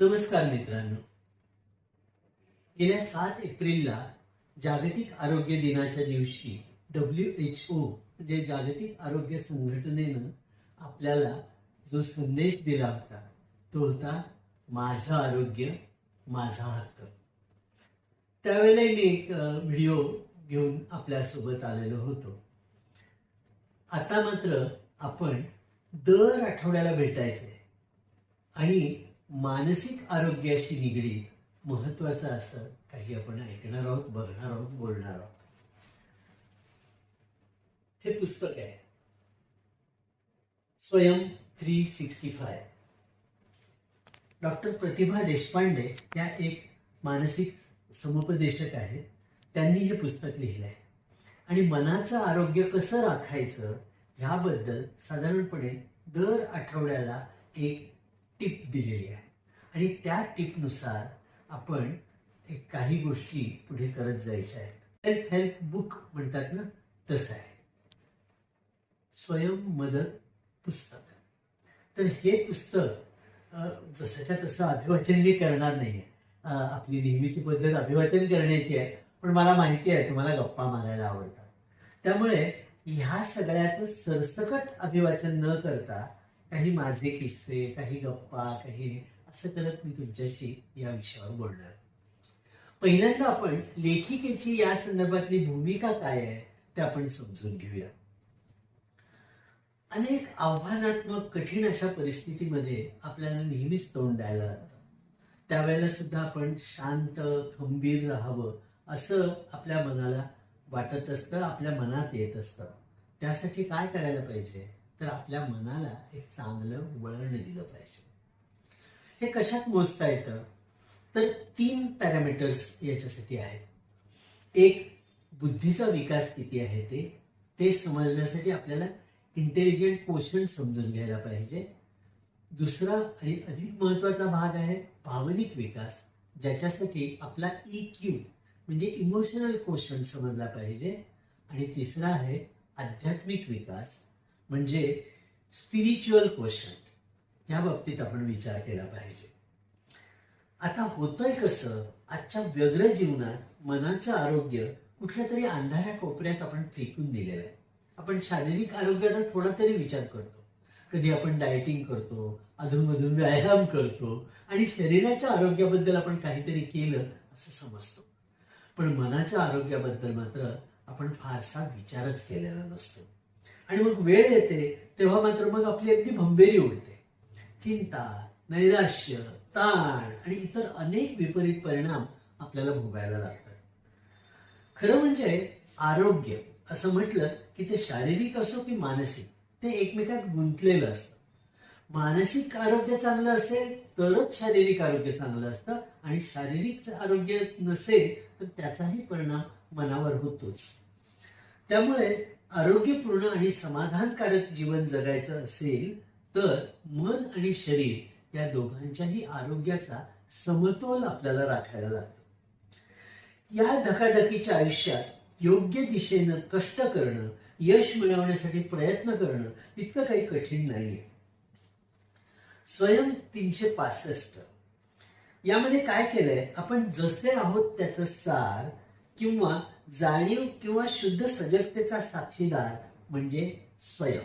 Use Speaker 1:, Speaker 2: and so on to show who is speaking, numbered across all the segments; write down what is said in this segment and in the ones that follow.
Speaker 1: नमस्कार मित्रांनो. गेल्या सात एप्रिलला जागतिक आरोग्य दिनाच्या दिवशी डब्ल्यू एच ओ म्हणजे जागतिक आरोग्य संघटनेनं आपल्याला जो संदेश दिला होता तो होता माझं आरोग्य माझा हक्क. त्यावेळेला मी एक व्हिडिओ घेऊन आपल्यासोबत आलेलो होतो. आता मात्र आपण दर आठवड्याला भेटायचं आणि मानसिक आरोग्याशी निगडीत महत्वाचं असं काही आपण ऐकणार आहोत बघणार आहोत बोलणार आहोत. हे पुस्तक आहे. स्वयं three sixty five. Doctor Pratibha Deshpande या एक मानसिक समुपदेशक आहेत. त्यांनी हे पुस्तक लिहिलं आहे आणि मनाचं आरोग्य कसं राखायचं ह्याबद्दल साधारणपणे दर आठवड्याला एक टिप दिलेली आहे. आणि त्या टिपनुसार आपण एक काही गोष्टी पुढे करत जायच्या आहेत. सेल्फ हेल्प बुक म्हणतात ना तसं आहे. स्वयं मदत पुस्तक. तर हे पुस्तक जसंच्या तसं अभिवाचन मी करणार नाही आपली नेहमीची पद्धत अभिवाचन करण्याची आहे पण मला माहिती आहे तुम्हाला गप्पा मारायला आवडतात. त्यामुळे ह्या सगळ्याचं सरसकट अभिवाचन न करता काही माझे किस्से काही गप्पा काही असं करत मी तुमच्याशी या विषयावर बोलणार. पहिल्यांदा आपण लेखिकेची या संदर्भातली भूमिका काय आहे ते आपण समजून घेऊया. अनेक आव्हानात्मक कठीण अशा परिस्थितीमध्ये आपल्याला नेहमीच तोंड द्यायला लागतं. त्यावेळेला सुद्धा आपण शांत खंबीर राहावं असं आपल्या मनाला वाटत असतं आपल्या मनात येत असतं. त्यासाठी काय करायला पाहिजे? तर आपल्या मनाला एक चांगलं वळण दिलं पाहिजे. हे कशात मोजता येतं? तर तीन पॅरामीटर्स याच्यासाठी आहेत. एक बुद्धीचा विकास किती आहे ते? ते समजण्यासाठी आपल्याला इंटेलिजंट क्वेश्चन समजून घ्यायला पाहिजे. दुसरा आणि अधिक महत्त्वाचा भाग आहे भावनिक विकास ज्याच्यासाठी आपला ई क्यू म्हणजे इमोशनल क्वेश्चन समजला पाहिजे. आणि तिसरा आहे आध्यात्मिक विकास म्हणजे स्पिरिच्युअल क्वेश्चन या बाबतीत आपण विचार केला पाहिजे. आता होतंय कसं आजच्या व्यग्र जीवनात मनाचं आरोग्य कुठल्या तरी अंधाऱ्या कोपऱ्यात आपण फेकून दिलेलं आहे. आपण शारीरिक आरोग्याचा थोडा तरी विचार करतो. कधी आपण डायटिंग करतो अधूनमधून व्यायाम करतो आणि शरीराच्या आरोग्याबद्दल आपण काहीतरी केलं असं समजतो. पण मनाच्या आरोग्याबद्दल मात्र आपण फारसा विचारच केलेला नसतो. आणि मग वेळ येते तेव्हा मात्र मग आपली अगदी भंबेरी उडते. चिंता नैराश्य ताण आणि इतर अनेक विपरीत परिणाम आपल्याला भोगायला लागतात. खरं म्हणजे आरोग्य असं म्हटलं की ते शारीरिक असो की मानसिक ते एकमेकात गुंतलेलं असतं. मानसिक आरोग्य चांगलं असेल तरच शारीरिक आरोग्य चांगलं असतं आणि शारीरिक आरोग्य नसेल तर त्याचाही परिणाम मनावर होतोच. त्यामुळे आरोग्यपूर्ण आणि समाधानकारक जीवन जगायचं असेल तर मन आणि शरीर या दोघांच्याही आरोग्याचा समतोल आपल्याला राखायला लागतो. या धकाधकीच्या आयुष्यात योग्य दिशेनं कष्ट करणं यश मिळवण्यासाठी प्रयत्न करणं इतकं काही कठीण नाहीये. स्वयं तीनशे पासष्ट. यामध्ये काय केलंय? आपण जसे आहोत त्याचं सार किंवा जाणीव किंवा शुद्ध सजगतेचा साक्षीदार म्हणजे स्वयं.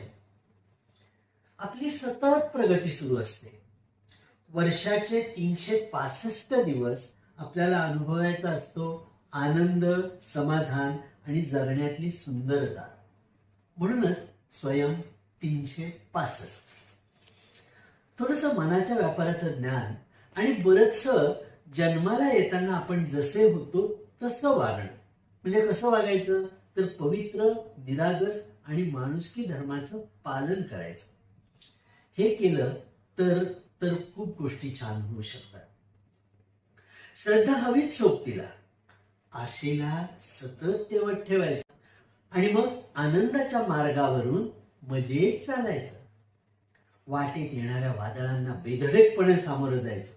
Speaker 1: आपली सतत प्रगती सुरू असते. वर्षाचे तीनशे पासष्ट दिवस आपल्याला अनुभवायचा असतो आनंद समाधान आणि जगण्यातली सुंदरता. म्हणूनच स्वयं तीनशे पासष्ट. थोडस मनाच्या व्यापाराचं ज्ञान आणि बरचस जन्माला येताना आपण जसे होतो तसं वागणं. म्हणजे कसं वागायचं? तर पवित्र निरागस आणि माणुसकी धर्माचं पालन करायचं. हे केलं तर तर खूप गोष्टी छान होऊ शकतात. श्रद्धा हवीच सोबतीला. आशेला सतत तेवत ठेवायचं. आणि मग आनंदाच्या मार्गावरून मजेत चालायचं. वाटेत येणाऱ्या वादळांना बेधडकपणे सामोरं जायचं.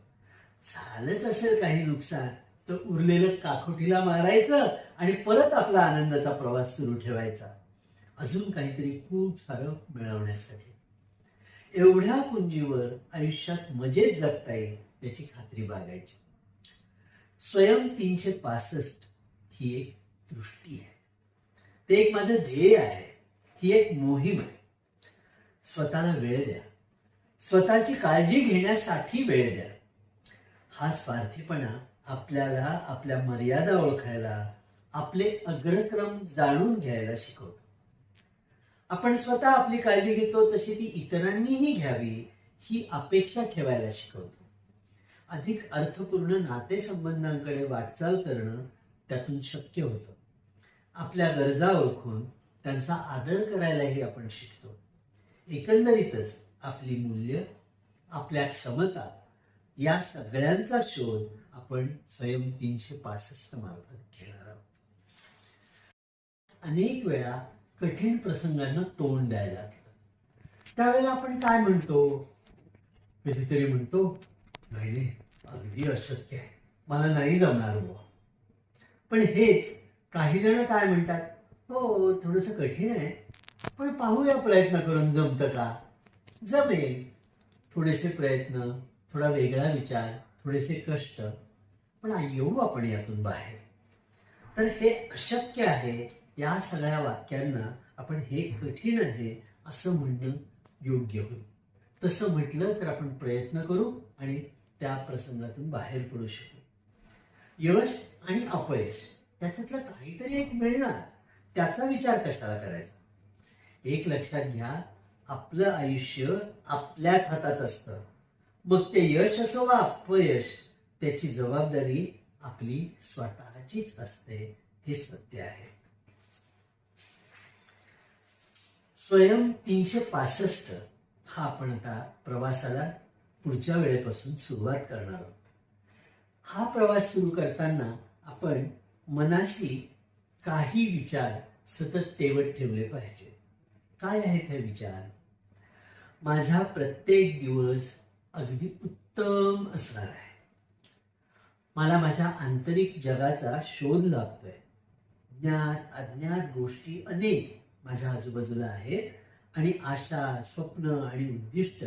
Speaker 1: झालंच असेल काही नुकसान. तर उरलेलं काखोटीला मारायचं आणि परत आपला आनंदाचा प्रवास सुरू ठेवायचा. अजून काहीतरी खूप सारं मिळवण्यासाठी. एवढ्या कुंजीवर आयुष्यात मजेत जगता येईल याची खात्री बागायची स्वयं तीनशे पासष्ट ही एक दृष्टी आहे. ते एक माझं ध्येय आहे. ही एक मोहीम आहे. स्वतःला वेळ द्या. स्वतःची काळजी घेण्यासाठी वेळ द्या. हा स्वार्थीपणा आपल्याला आपल्या मर्यादा ओळखायला आपले अग्रक्रम जाणून घ्यायला शिकवतो. आपण स्वतः आपली काळजी घेतो तशी ती इतरांनीही घ्यावी ही अपेक्षा ठेवायला शिकवतो. अधिक अर्थपूर्ण नातेसंबंधांकडे वाटचाल करणं त्यातून शक्य होतं. आपल्या गरजा ओळखून त्यांचा आदर करायलाही आपण शिकतो. एकंदरीतच आपली मूल्य आपल्या क्षमता या सगळ्यांचा शोध आपण स्वयं तीनशे पासष्ट मार्फत घेणार आहोत. अनेक वेळा कठीण प्रसंगांना तोंड द्यायला लागतं. त्यावेळेला आपण काय म्हणतो? कधीतरी म्हणतो नाही नाही अगदी अशक्य आहे. मला नाही जमणार बुवा. पण हेच काही जण काय म्हणतात? हो थोडस कठीण आहे. पण पाहूया प्रयत्न करून जमतं का? जमेल. थोडेसे प्रयत्न थोडा वेगळा विचार थोडेसे कष्ट पण येऊ आपण यातून बाहेर. तर हे अशक्य आहे या सगळ्या वाक्यांना आपण हे कठीण आहे असं म्हणणं योग्य होईल. तसं म्हटलं तर आपण प्रयत्न करू आणि त्या प्रसंगातून बाहेर पडू शकू. यश आणि अपयश त्याच्यातलं काहीतरी एक मिळणार. त्याचा विचार कशाला करायचा? एक लक्षात घ्या आपलं आयुष्य आपल्याच हातात असतं. मग ते यश असो वा अपयश त्याची जबाबदारी आपली स्वतःचीच असते. हे सत्य आहे. स्वयं तीनशे पासष्ट हा आपण आता प्रवासाला पुढच्या वेळेपासून सुरुवात करणार आहोत. हा प्रवास सुरू करताना आपण मनाशी काही विचार सतत तेवत ठेवले पाहिजे. काय आहेत हे विचार? माझा प्रत्येक दिवस अगदी उत्तम असणार आहे. मला माझ्या आंतरिक जगाचा शोध लागतोय. ज्ञात अज्ञात गोष्टी अनेक माझ्या आजूबाजूला आहेत आणि आशा स्वप्न आणि उद्दिष्ट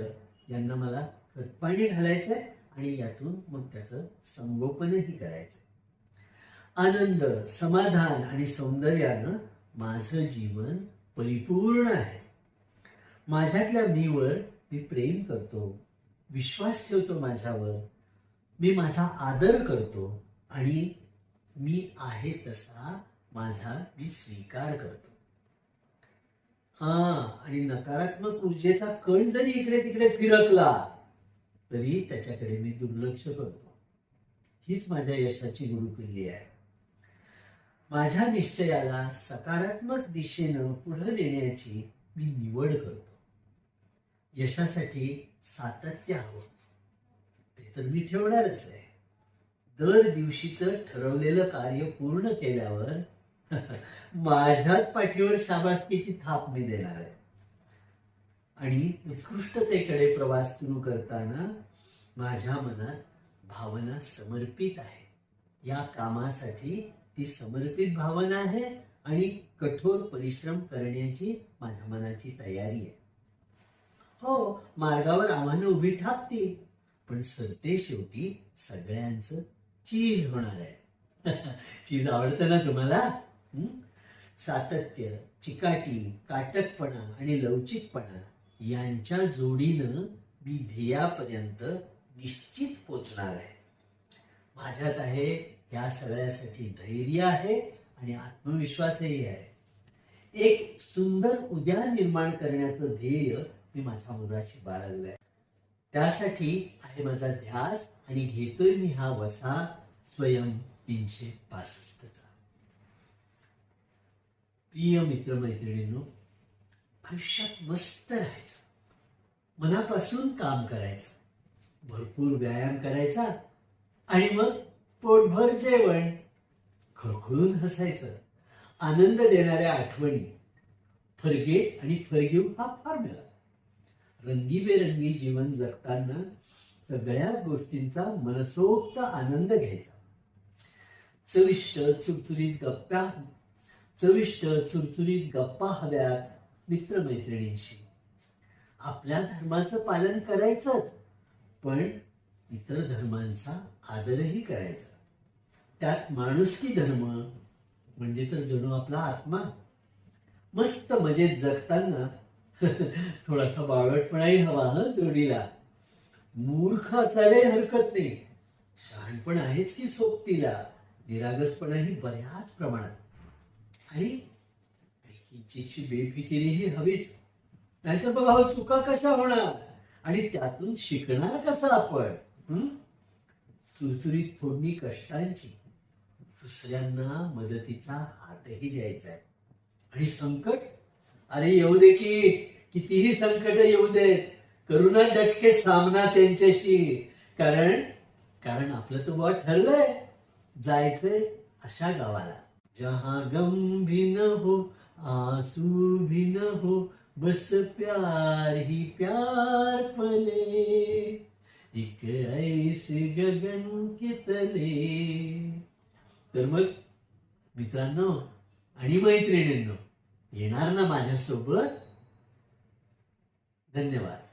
Speaker 1: यांना मला खतपाणी घालायचं आहे आणि यातून मग त्याचं संगोपनही करायचं आनंद समाधान आणि सौंदर्यानं माझं जीवन परिपूर्ण आहे. माझ्यातल्या मीवर मी प्रेम करतो विश्वास ठेवतो माझ्यावर मी माझा आदर करतो आणि मी आहे तसा माझा मी स्वीकार करतो. हा आणि नकारात्मक ऊर्जेचा कण जरी इकडे तिकडे फिरकला तरी त्याच्याकडे मी दुर्लक्ष करतो. हीच माझ्या यशाची गुरुकिल्ली आहे. माझ्या निश्चयाला सकारात्मक दिशेनं पुढे नेण्याची मी निवड करतो. यशासाठी सातत्य हवं. तर मी ठेवणारच आहे. दर दिवशीचं ठरवलेलं कार्य पूर्ण केल्यावर माझ्याच पाठीवर शाबासकीची थाप मी देणार आहे. आणि उत्कृष्टतेकडे प्रवास सुरू करताना माझ्या मनात भावना समर्पित आहे. या कामासाठी ती समर्पित भावना आहे आणि कठोर परिश्रम करण्याची माझ्या मनाची तयारी आहे. हो मार्गावर आव्हानं उभी ठाकतील पण सरते शेवटी सगळ्यांचं चीज होणार आहे. चीज आवडतं ना तुम्हाला? सातत्य चिकाटी काटकपणा आणि लवचिकपणा यांच्या जोडीनं मी ध्येयापर्यंत निश्चित पोचणार आहे. माझ्यात आहे या सगळ्यासाठी धैर्य आहे आणि आत्मविश्वासही आहे. एक सुंदर उद्या निर्माण करण्याचं ध्येय मी माझ्या मुलाशी आहे त्यासाठी आहे माझा ध्यास आणि घेतोय मी हा वसा स्वयं तीनशे पासष्टचा. प्रिय मित्रमैत्रिणींनो आयुष्यात मस्त राहायचं. मनापासून काम करायचं. भरपूर व्यायाम करायचा आणि मग पोटभर जेवण. खळखळून हसायचं. आनंद देणाऱ्या आठवणी. फरगे आणि फरगेऊ हा फॉर्म्युला रंगीबेरंगी जीवन जगताना सगळ्याच गोष्टींचा मनसोक्त आनंद घ्यायचा. चविष्ट चुरचुरीत गप्पा चविष्ट चुरचुरीत गप्पा हव्यात मित्रमैत्रिणींशी. आपल्या धर्माचं पालन करायचंच पण इतर धर्मांचा आदरही करायचा. त्यात माणुसकी धर्म म्हणजे तर जणू आपला आत्मा. मस्त मजेत जगताना थोडासा बावळटपणाही हवा ह जोडीला. मूर्ख असायलाही हरकत नाही. शहाणपण आहेच की सोबतीला. निरागसपणाही बऱ्याच प्रमाणात. आणि किंचितची किंचितशी बेफिकिरीही हवीच. नाहीतर बघा हो चुका कशा होणार? आणि त्यातून शिकणार कसं आपण? चुरचुरीत फोडणी कष्टांची. दुसऱ्यांना मदतीचा हातही द्यायचा आहे आणि संकट अरे येऊ दे की कितीही संकट येऊ देत करुणा डटके सामना त्यांच्याशी. कारण कारण आपलं तर बुवा ठरलंय जायचंय अशा गावाला. जहा गम भी न हो आसू भी न हो बस प्यार ही प्यार पले. एक ऐसे गगन के तले. तर मग मित्रांनो आणि मैत्रिणींनो येणार ना माझ्यासोबत? धन्यवाद.